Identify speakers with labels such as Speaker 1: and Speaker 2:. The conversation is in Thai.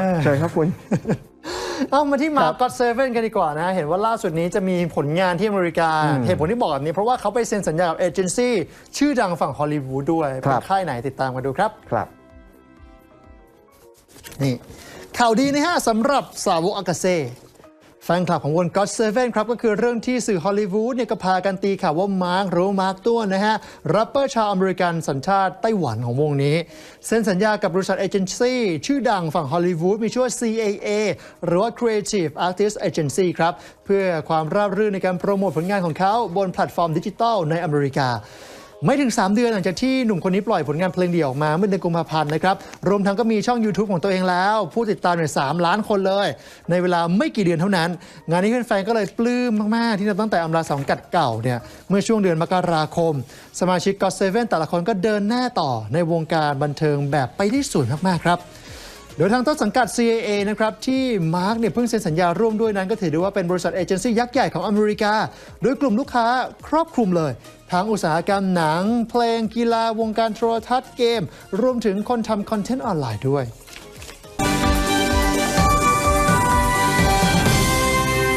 Speaker 1: อะเชิญครับคุณ
Speaker 2: เอามาที่มา
Speaker 1: ครับ
Speaker 2: ก็อตเซเว่นกันดีกว่านะ เห็นว่าล่าสุดนี้จะมีผลงานที่อเมริกา เหตุผลที่บอกแบบนี้ เพราะว่าเขาไปเซ็นสัญญากับเอเจนซี่ชื่อดังฝั่งฮอลลีวูดด้วย
Speaker 1: ครั
Speaker 2: เป็น
Speaker 1: บ
Speaker 2: ค่ายไหนติดตามกันดูครับ
Speaker 1: ครับ
Speaker 2: นี่ข่าวดีนะฮะสำหรับสาวกอากาเซ่ แฟนคลับของวง God Seven ครับ ก็คือเรื่องที่สื่อฮอลลีวูดเนี่ยก็พากันตีข่าวว่ามาร์คหรือมาร์คตัวนะฮะแรปเปอร์ชาวอเมริกันสัญชาติไต้หวันของวงนี้ เซ็นสัญญากับบริษัทเอเจนซี่ชื่อดังฝั่งฮอลลีวูดมีชื่อว่า CAA หรือว่า Creative Artist Agency ครับ เพื่อความราบรื่นในการโปรโมทผลงานของเขาบนแพลตฟอร์มดิจิทัลในอเมริกา ไม่ถึง 3 เดือนหลังจากที่หนุ่มคนนี้ปล่อยผลงานเพลงเดี่ยวออกมาเมื่อเดือนกุมภาพันธ์นะครับรวมทั้งก็มีช่อง YouTube ของตัวเองแล้ว ผู้ติดตามเนี่ยสล้านคนเลย ในเวลาไม่กี่เดือนเท่านั้น งานนี้แฟนๆก็เลยปลื้มมากๆ ที่ตั้งแต่อำลาสังกัดเก่าเนี่ยเมื่อช่วงเดือนมกราคม สมาชิก God Seven แต่ละคนก็เดินหน้าต่อในวงการบันเทิงแบบไปได้สวยมากๆครับโดยทางต้นสังกัด CAA นะครับที่มาร์กเนี่ยเพิ่งเซ็นสัญญาร่วมด้วยนั้นก็ถือได้ว่าเป็นบริษัทเอเจนซี่ยักษ์ใหญ่ของอเมริกา โดยกลุ่มลูกค้าครอบคลุมเลย ทั้งอุตสาหกรรมหนัง เพลงกีฬาวงการโทรทัศน์เกม รวมถึงคนทำคอนเทนต์ออนไลน์ด้วย